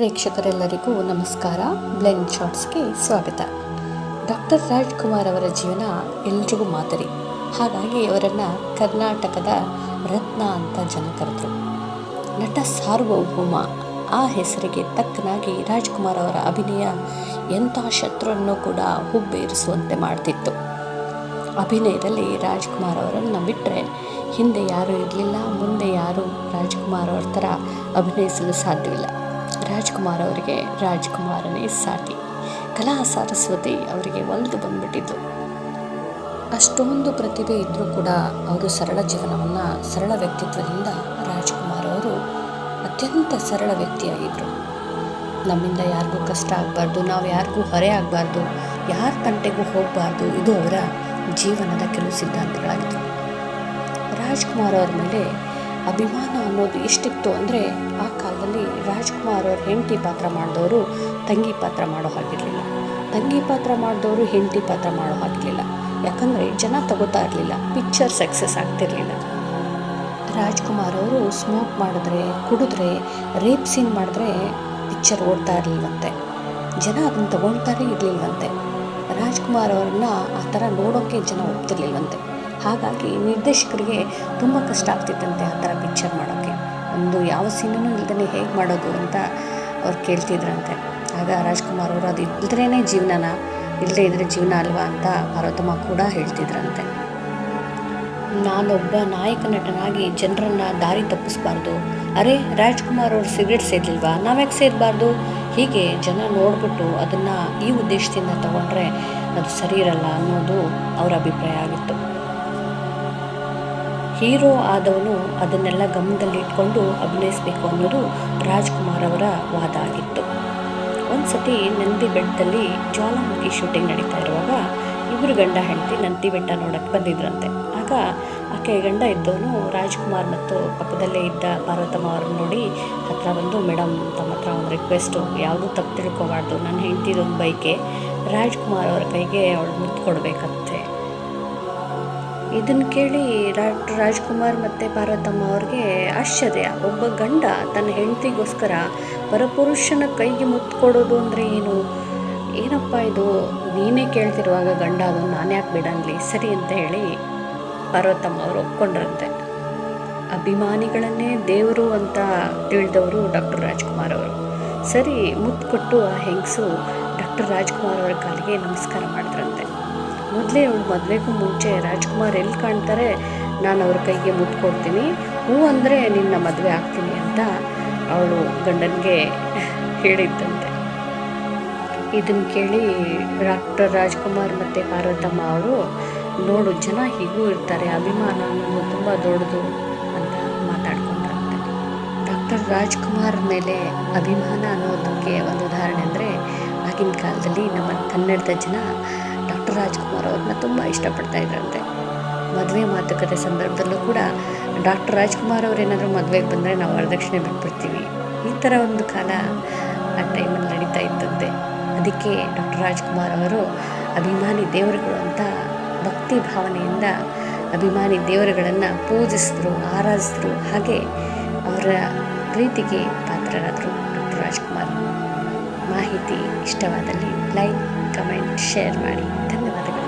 ಪ್ರೇಕ್ಷಕರೆಲ್ಲರಿಗೂ ನಮಸ್ಕಾರ. ಬ್ಲೆಂಡ್ ಶಾರ್ಟ್ಸ್ಗೆ ಸ್ವಾಗತ. ಡಾಕ್ಟರ್ ರಾಜ್ಕುಮಾರ್ ಅವರ ಜೀವನ ಎಲ್ರಿಗೂ ಮಾದರಿ. ಹಾಗಾಗಿ ಅವರನ್ನು ಕರ್ನಾಟಕದ ರತ್ನ ಅಂತ ಜನ ಕರೆದರು. ನಟ ಸಾರ್ವಭೌಮ ಆ ಹೆಸರಿಗೆ ತಕ್ಕನಾಗಿ ರಾಜ್ಕುಮಾರ್ ಅವರ ಅಭಿನಯ ಎಂಥ ಶತ್ರುವನ್ನು ಕೂಡ ಹುಬ್ಬೇರಿಸುವಂತೆ ಮಾಡ್ತಿತ್ತು. ಅಭಿನಯದಲ್ಲಿ ರಾಜ್ಕುಮಾರ್ ಅವರನ್ನು ಬಿಟ್ಟರೆ ಹಿಂದೆ ಯಾರೂ ಇರಲಿಲ್ಲ, ಮುಂದೆ ಯಾರೂ ರಾಜ್ಕುಮಾರ್ ಅವರ ಥರ ಅಭಿನಯಿಸಲು ಸಾಧ್ಯವಿಲ್ಲ. ರಾಜ್ಕುಮಾರ್ ಅವರಿಗೆ ರಾಜ್ಕುಮಾರನೇ ಸಾಟಿ ಕಲಾ ಸರಸ್ವತಿ ಅವರಿಗೆ ಒಲಿದು ಬಂದ್ಬಿಟ್ಟಿದ್ದು. ಅಷ್ಟೊಂದು ಪ್ರತಿಭೆ ಇದ್ದರೂ ಕೂಡ ಅವರು ಸರಳ ಜೀವನವನ್ನು ಸರಳ ವ್ಯಕ್ತಿತ್ವದಿಂದ ರಾಜ್ಕುಮಾರ್ ಅವರು ಅತ್ಯಂತ ಸರಳ ವ್ಯಕ್ತಿಯಾಗಿದ್ದರು ನಮ್ಮಿಂದ ಯಾರಿಗೂ ಕಷ್ಟ ಆಗಬಾರ್ದು, ನಾವು ಯಾರಿಗೂ ಹೊರೆ ಆಗಬಾರ್ದು, ಯಾರ ತಂಟೆಗೂ ಹೋಗಬಾರ್ದು, ಇದು ಅವರ ಜೀವನದ ಕೆಲವು ಸಿದ್ಧಾಂತಗಳಾಗಿತ್ತು. ರಾಜ್ಕುಮಾರ್ ಅವ್ರ ಮೇಲೆ ಅಭಿಮಾನ ಅನ್ನೋದು ಎಷ್ಟಿತ್ತು ಅಂದರೆ ಆ ಕಾಲದಲ್ಲಿ ರಾಜ್ಕುಮಾರ್ ಅವ್ರ ಹೆಂಡತಿ ಪಾತ್ರ ಮಾಡಿದವರು ತಂಗಿ ಪಾತ್ರ ಮಾಡೋ ಹಾಗಿರಲಿಲ್ಲ. ತಂಗಿ ಪಾತ್ರ ಮಾಡಿದವರು ಹೆಂಡತಿ ಪಾತ್ರ ಮಾಡೋ ಹಾಗಿರಲಿಲ್ಲ. ಯಾಕಂದರೆ ಜನ ತಗೋತಾ ಇರಲಿಲ್ಲ, ಪಿಕ್ಚರ್ ಸಕ್ಸಸ್ ಆಗ್ತಿರಲಿಲ್ಲ. ರಾಜ್ಕುಮಾರ್ ಅವರು ಸ್ಮೋಕ್ ಮಾಡಿದ್ರೆ, ಕುಡಿದ್ರೆ, ರೇಪ್ ಸೀನ್ ಮಾಡಿದ್ರೆ ಪಿಕ್ಚರ್ ಓಡ್ತಾ ಇರಲಿಲ್ಲವಂತೆ ಜನ ಅದನ್ನು ತಗೊಳ್ತಾನೆ ಇರಲಿಲ್ಲವಂತೆ ರಾಜ್ಕುಮಾರ್ ಅವ್ರನ್ನ ಆ ಥರ ನೋಡೋಕ್ಕೆ ಜನ ಒಪ್ತಿರ್ಲಿಲ್ಲವಂತೆ ಹಾಗಾಗಿ ನಿರ್ದೇಶಕರಿಗೆ ತುಂಬ ಕಷ್ಟ ಆಗ್ತಿತ್ತಂತೆ ಆ ಥರ ಪಿಕ್ಚರ್ ಮಾಡೋಕ್ಕೆ. ಒಂದು ಯಾವ ಸೀನೂ ಇಲ್ದೇ ಹೇಗೆ ಮಾಡೋದು ಅಂತ ಅವ್ರು ಕೇಳ್ತಿದ್ರಂತೆ. ಆಗ ರಾಜ್ಕುಮಾರ್ ಅವರು ಅದು ಇಲ್ಲದ್ರೇ ಜೀವನನ ಇಲ್ಲದೇ ಇದ್ರೆ ಜೀವನ ಅಲ್ವಾ ಅಂತ ಪಾರ್ವತಮ್ಮ ಕೂಡ ಹೇಳ್ತಿದ್ರಂತೆ. ನಾನೊಬ್ಬ ನಾಯಕ ನಟನಾಗಿ ಜನರನ್ನು ದಾರಿ ತಪ್ಪಿಸ್ಬಾರ್ದು. ಅರೆ, ರಾಜ್ಕುಮಾರ್ ಅವರು ಸಿಗರೇಟ್ ಸೇದಲಿಲ್ವಾ? ನಾವ್ಯಾಕೆ ಸೇದಬಾರ್ದು? ಹೀಗೆ ಜನ ನೋಡ್ಬಿಟ್ಟು ಅದನ್ನು ಈ ಉದ್ದೇಶದಿಂದ ತಗೊಂಡ್ರೆ ಅದು ಸರಿ ಇರಲ್ಲ ಅನ್ನೋದು ಅವರ ಅಭಿಪ್ರಾಯ ಆಗಿತ್ತು. ಹೀರೋ ಆದವನು ಅದನ್ನೆಲ್ಲ ಗಮನದಲ್ಲಿಟ್ಕೊಂಡು ಅಭಿನಯಿಸಬೇಕು ಅನ್ನೋದು ರಾಜ್ಕುಮಾರ್ ಅವರ ವಾದ ಆಗಿತ್ತು. ಒಂದು ಸತಿ ನಂದಿ ಬೆಟ್ಟದಲ್ಲಿ ಜ್ವಾಲಾಮುಖಿ ಶೂಟಿಂಗ್ ನಡೀತಾ ಇರುವಾಗ ಇಬ್ಬರು ಗಂಡ ಹೆಂಡತಿ ನಂದಿ ಬೆಟ್ಟ ನೋಡಕ್ಕೆ ಬಂದಿದ್ರಂತೆ. ಆಗ ಆಕೆ ಗಂಡ ಇದ್ದವನು ರಾಜ್ಕುಮಾರ್ ಮತ್ತು ಪಕ್ಕದಲ್ಲೇ ಇದ್ದ ಪಾರ್ವತಮ್ಮ ಅವ್ರನ್ನ ನೋಡಿ, ಹತ್ರ ಬಂದು ಮೇಡಮ್ ತಮ್ಮ ಹತ್ರ ಒಂದು ರಿಕ್ವೆಸ್ಟು ಯಾವುದೂ ತಪ್ಪು ತಿಳ್ಕೊಬಾರ್ದು ನನ್ನ ಹೆಂಡತಿದೊಂದು ಬೈಕೆ. ರಾಜ್ಕುಮಾರ್ ಅವ್ರ ಕೈಗೆ ಅವಳು ಮುತ್ತು ಕೊಡಬೇಕಂತೆ. ಇದನ್ನು ಕೇಳಿ ಡಾಕ್ಟರ್ ರಾಜ್ಕುಮಾರ್ ಮತ್ತು ಪಾರ್ವತಮ್ಮ ಅವ್ರಿಗೆ ಆಶ್ಚರ್ಯ. ಒಬ್ಬ ಗಂಡ ತನ್ನ ಹೆಂಡತಿಗೋಸ್ಕರ ಪರಪುರುಷನ ಕೈಗೆ ಮುತ್ತು ಕೊಡೋದು ಅಂದರೆ ಏನು? ಏನಪ್ಪ ಇದು? ನೀನೇ ಕೇಳ್ತಿರುವಾಗ ಗಂಡ ಅದು ನಾನು ಯಾಕೆ ಬಿಡಂಗ್ಲಿ ಸರಿ ಅಂತ ಹೇಳಿ ಪಾರ್ವತಮ್ಮ ಅವರು ಒಪ್ಕೊಂಡ್ರಂತೆ. ಅಭಿಮಾನಿಗಳನ್ನೇ ದೇವರು ಅಂತ ತಿಳಿದವರು ಡಾಕ್ಟರ್ ರಾಜ್ಕುಮಾರ್ ಅವರು. ಸರಿ, ಮುತ್ತು ಕೊಟ್ಟು ಆ ಹೆಂಗಸು ಡಾಕ್ಟರ್ ರಾಜ್ಕುಮಾರ್ ಅವರ ಕಾಲಿಗೆ ನಮಸ್ಕಾರ ಮಾಡಿದ್ರಂತೆ. ಮೊದಲೇ ಅವಳು ಮದುವೆಗೂ ಮುಂಚೆ ರಾಜ್ಕುಮಾರ್ ಎಲ್ಲಿ ಕಾಣ್ತಾರೆ ನಾನು ಅವ್ರ ಕೈಗೆ ಮುಟ್ಕೊಡ್ತೀನಿ ಹೂ ಅಂದರೆ ನಿನ್ನ ಮದುವೆ ಆಗ್ತೀನಿ ಅಂತ ಅವಳು ಗಂಡನಿಗೆ ಹೇಳಿದ್ದಂತೆ. ಇದನ್ನು ಕೇಳಿ ಡಾಕ್ಟರ್ ರಾಜ್ಕುಮಾರ್ ಮತ್ತು ಪಾರ್ವತಮ್ಮ ಅವರು, ನೋಡು ಜನ ಹೀಗೂ ಇರ್ತಾರೆ, ಅಭಿಮಾನ ಅನ್ನೋದು ತುಂಬ ದೊಡ್ಡದು ಅಂತ ಮಾತಾಡ್ಕೊಂಡ್ರಂತೆ. ಡಾಕ್ಟರ್ ರಾಜ್ಕುಮಾರ್ ಮೇಲೆ ಅಭಿಮಾನ ಅನ್ನೋದಕ್ಕೆ ಒಂದು ಉದಾಹರಣೆ ಅಂದರೆ ಆಗಿನ ಕಾಲದಲ್ಲಿ ನಮ್ಮ ಕನ್ನಡದ ಜನ ರಾಜ್ಕುಮಾರ್ ಅವ್ರನ್ನ ತುಂಬ ಇಷ್ಟಪಡ್ತಾ ಇದ್ರಂತೆ. ಮದುವೆ ಮಾತುಕತೆ ಸಂದರ್ಭದಲ್ಲೂ ಕೂಡ ಡಾಕ್ಟರ್ ರಾಜ್ಕುಮಾರ್ ಅವರೇನಾದರೂ ಮದುವೆಗೆ ಬಂದರೆ ನಾವು ವರದಕ್ಷಿಣೆ ಬಿಟ್ಬಿಡ್ತೀವಿ. ಈ ಥರ ಒಂದು ಕಾಲ ಆ ಟೈಮಲ್ಲಿ ನಡೀತಾ ಇತ್ತಂತೆ ಅದಕ್ಕೆ ಡಾಕ್ಟರ್ ರಾಜ್ಕುಮಾರ್ ಅವರು ಅಭಿಮಾನಿ ದೇವರುಗಳು ಅಂತ ಭಕ್ತಿ ಭಾವನೆಯಿಂದ ಅಭಿಮಾನಿ ದೇವರುಗಳನ್ನು ಪೂಜಿಸಿದ್ರು, ಆರಾಧಿಸಿದ್ರು. ಹಾಗೆ ಅವರ ಪ್ರೀತಿಗೆ ಪಾತ್ರರಾದರು ಡಾಕ್ಟರ್ ರಾಜ್ಕುಮಾರ್. ಮಾಹಿತಿ ಇಷ್ಟವಾದಲ್ಲಿ ಲೈಕ್ ಕಮೆಂಟ್ ಶೇರ್ ಮಾಡಿ. ಧನ್ಯವಾದ